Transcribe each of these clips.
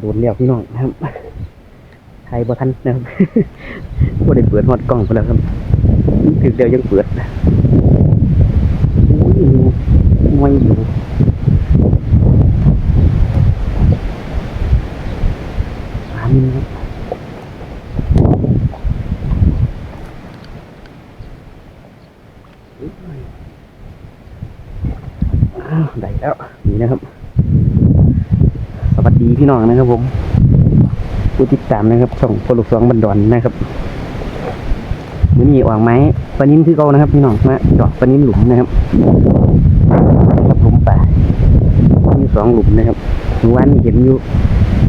โดนเลี้ยวพี่น้องนะครับไทยบ่ทันนะครับบ่ได้เปิดฮอดกล้องไปแล้วครับถึงเดียวยังเปิดอุ้ยไม่อยู่สามมิลครับอ้าวได้แล้วนี่นะครับ สวัสดี พี่น้องนะครับผมผู้ติดตามนะครับ ช่องพลุกสองบันดอนนะครับมือนี้วางไม้ปลานิ่มคือเก่านะครับ พี่น้องมาจาะปลานิ่มหลุมนะครับครับผมป่ามีสองหลุมนะครับวานนี้เห็นอยู่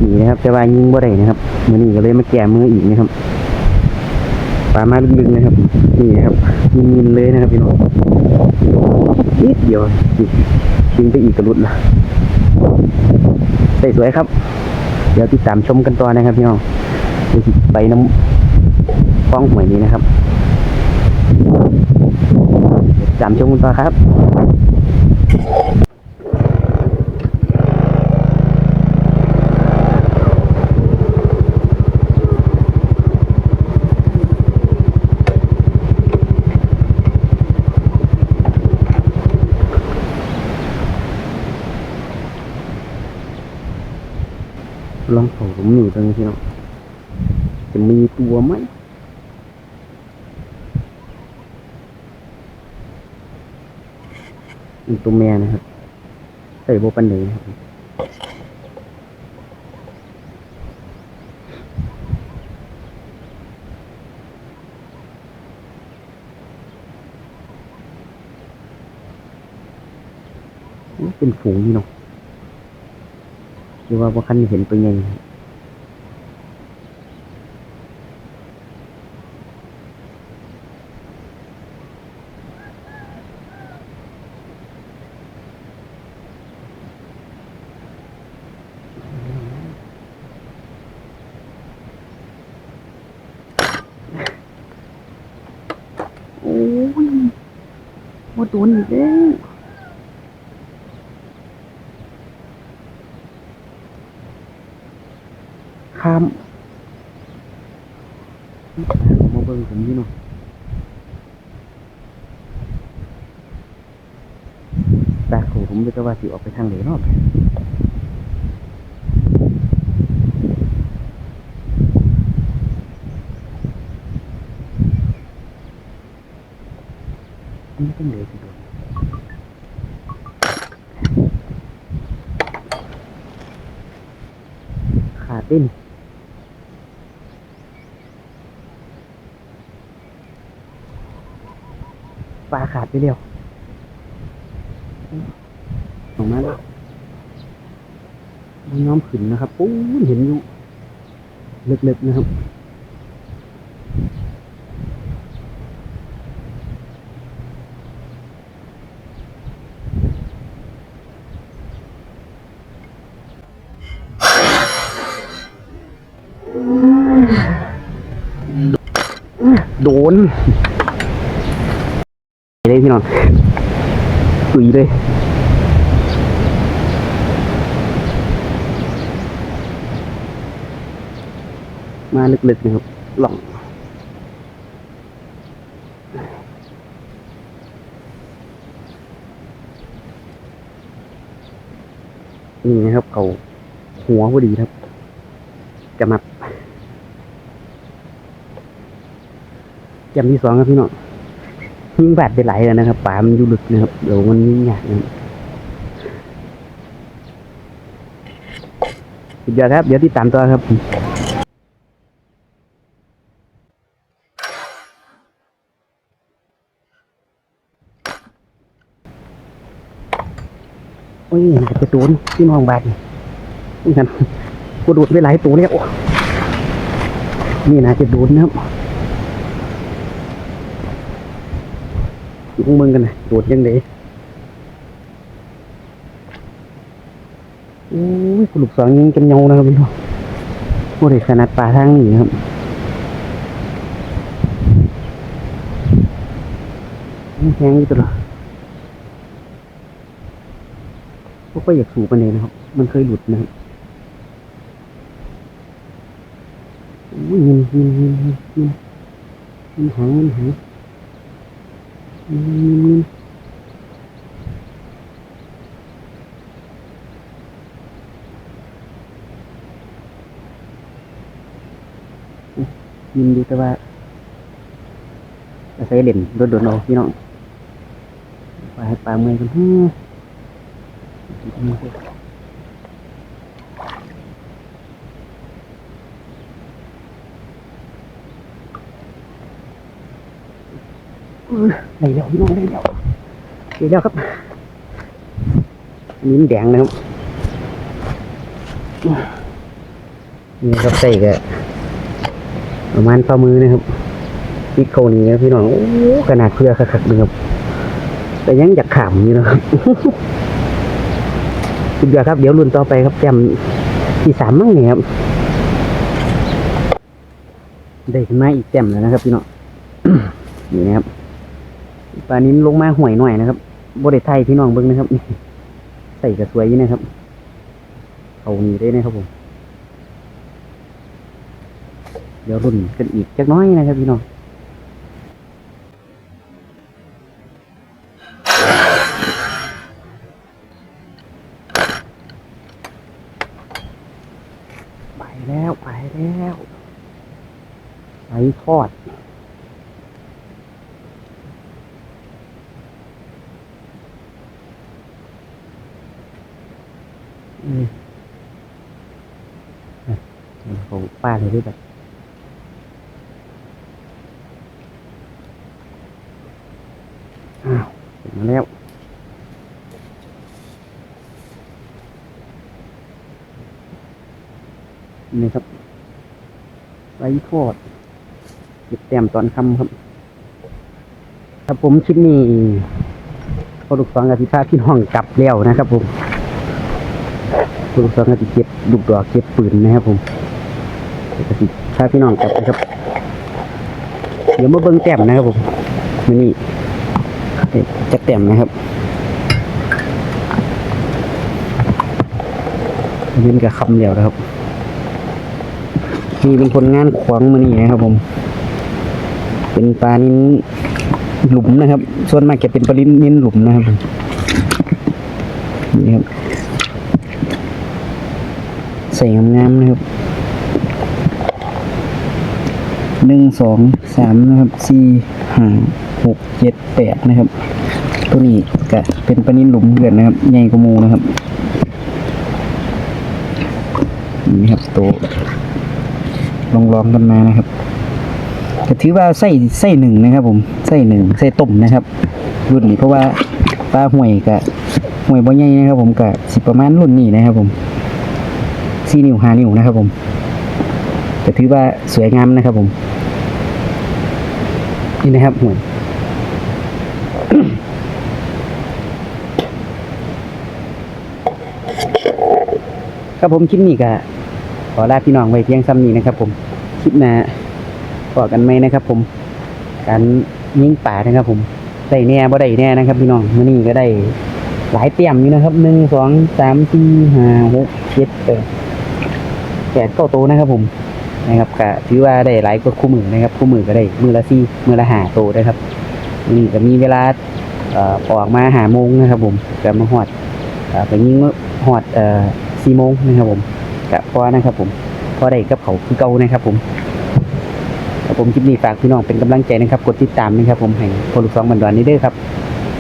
นี่นะครับแต่ว่ายิงบ่ได้นะครับมือนี้ก็เลยมาแก้มืออีกนะครับปลามาลึกๆนะครับนี่นะครับยินๆเลยนะครับพี่น้องนิดเดียวยิงไปอีกกระลุดละ สวยๆครับ เดี๋ยวติดตามชมกันต่อนะครับพี่น้องเดี๋ยวสิไปน้ำฟ้องหวยนี้นะครับตามชมกันต่อครับ ลองเผาผมหนีตรงนี้พี่น้องจะมีตัวไหมมีตัวแม่นะครับ ใส่โบปันเลยครับเป็นฝูงนี่เนาะ หรือว่าบ่คันเห็นตัวใหญ่โอ้ยว่าโดนอีกแล้ว ข้ามมาเบิ่งผมนี่เนาะ ตาเขาผมจะว่าสิออกไปทางไหนเนาะอันนี้เป็นเลยสิโดนขาดเต้นปลาขาดไปเร็วออกมาแล้ว น้องขึ้นนะครับปู้นเห็นอยู่เล็กๆนะครับโดนเลยพี่น้องตุยเลย มาลึกๆนะครับหล่องนี่นะครับ เขาหัวพอดีครับ จะมาแจำที่สองครับพี่น้องยิงบาดไปไหลายแล้วนะครับป่ามันอยู่ลึกนะครับเดี๋ยวมันยิงยากนะครับสุดยอดครับ เดี๋ยวติดตามตัวครับ โอ้ยน่าจะโดนที่มองบาดนี่นี่นกูโดดไปหลายตัวแล้วนี่น่าจะโดนนะครับอยู่พวกมึงกันนะโดดยังไงโอ้ยกลุกสองยิงกันเงานะครับพี่น้องโอ้ยขนาดป่าทางนี้ครับแห้งอยู่ตลอด พวกก็อยากสูบไปเลยนะครับ มันเคยหลุดนะครับอุ้ยยินยินยินยินยินยินหางยินหางยินยินยินยินดีแต่ว่าอาศัยเล่นโดดๆเอาพี่น้องปลาให้ปลาเมื่อยกันเฮึ่ มได้แล้วพี่น้องได้แล้วได้แล้วครับนนี้มแดงนะครับนี่ครับใส่ก็ประมาณฝ่ามือนะครับพริกเขานี้นะพี่น้องโอ้ขนาดเพื่อคักๆเลยครับแต่ยังอยากขำอยู่นะครับ สุดยอดครับ เดี๋ยวรุ่นต่อไปครับแจมที่สามมั่งเนี่ยครับ ได้ขึ้นมาอีกแจมแล้วนะครับ พี่น้องนี่นะครับปลานิ้นลงมาห่วยหน่อยนะครับบริไทยพี่น้องเบิ้งนะครับใส่กระสวยอยู่นะครับเอานี่ได้นะครับผม เดี๋ยวรุ่นกันอีกจักน้อยนะครับพี่น้อง ไป แล้วไปทอด อืมอะเขาป้าเลยด้วยแบบอ้าวมาแล้วนี่ครับ ไว้ทอดเก็บแต้มตอนค่ำครับ ครับผมคลิปนี้พอลูกฟังกับพี่พาพี่น้องกลับแล้วนะครับผมลูกซองก็จะเก็บลูกดอกเก็บปืนนะครับผมก็สิพาพี่น้องกลับนะครับ เดี๋ยวมาเบิ้งแต้มนะครับผมมันนี่จะแต้มนะครับอันนี้มันก็คำเดียวนะครับ นี่เป็นผลงานขวางมือนี่นะครับผม เป็นปลานิ้นหลุมนะครับ ส่วนมากจะเป็นปลานิ้นหลุมนะครับนี่ครับใส่งามๆนะครับหนึ่งสองสามนะครับสี่ห้าหกเจ็ดแปดนะครับ ตัวนี้ก็เป็นปลานิ้นหลุมเดือนนะครับใหญ่กว่ามูนะครับนี่ครับตัว ลองลองๆกันมานะครับก็ถือว่าไส้ไส้หนึ่งนะครับ ผมไส้หนึ่งไส้ต้มนะครับ รุ่นนี้เพราะว่าปลาห่วยกับห่วยบ่ใหญ่นะครับ ผมกับสิประมาณรุ่นนี้นะครับ ผมสี่นิ้วห้านิ้วนะครับ ผมแต่ถือว่าสวยงามนะครับ ผม นี่นะครับห่วยครับผมคลิปนี้ก็ อลาพี่น้องไว้เพียงซ้ำนี้นะครับ ผมคลิปหน้าพอกันไหมนะครับ ผมการยิงป่านะครับ ผมได้แน่บ่ได้แน่นะครับ พี่น้องมื้อนี้ก็ได้หลายเตรียมอยู่นะครับหนึ่งสองสามสี่ห้าหกเจ็ดแปดแปดเก้าโตนะครับ ผมนะครับก็ถือว่าได้หลายกว่าคู่มือนะครับ คู่มือก็ได้มือละสี่มือละห้าโตนะครับนี่ก็มีเวลาเอ่อออกมาหาโมงนะครับ ผมก็มาหอดไปยิงหอดเอ่อสี่โมงนะครับผม ก็พอนะครับ ผมพอได้กับเขาคือเก่านะครับ ผมผมคลิปนี้ฝากพี่น้องเป็นกำลังใจนะครับ กดติดตามนะครับ ผมให้พลุกสองบันดอนนี้เด้อครับ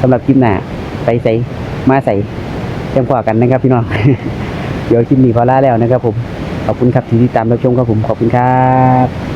สำหรับคลิปหน้าไปใส่มาใส่จังกว่ากันนะครับ พี่น้องเดี๋ยวคลิปนี้พอลาแล้วนะครับ ผมขอบคุณครับที่ติดตามรับชมครับผมขอบคุณครับ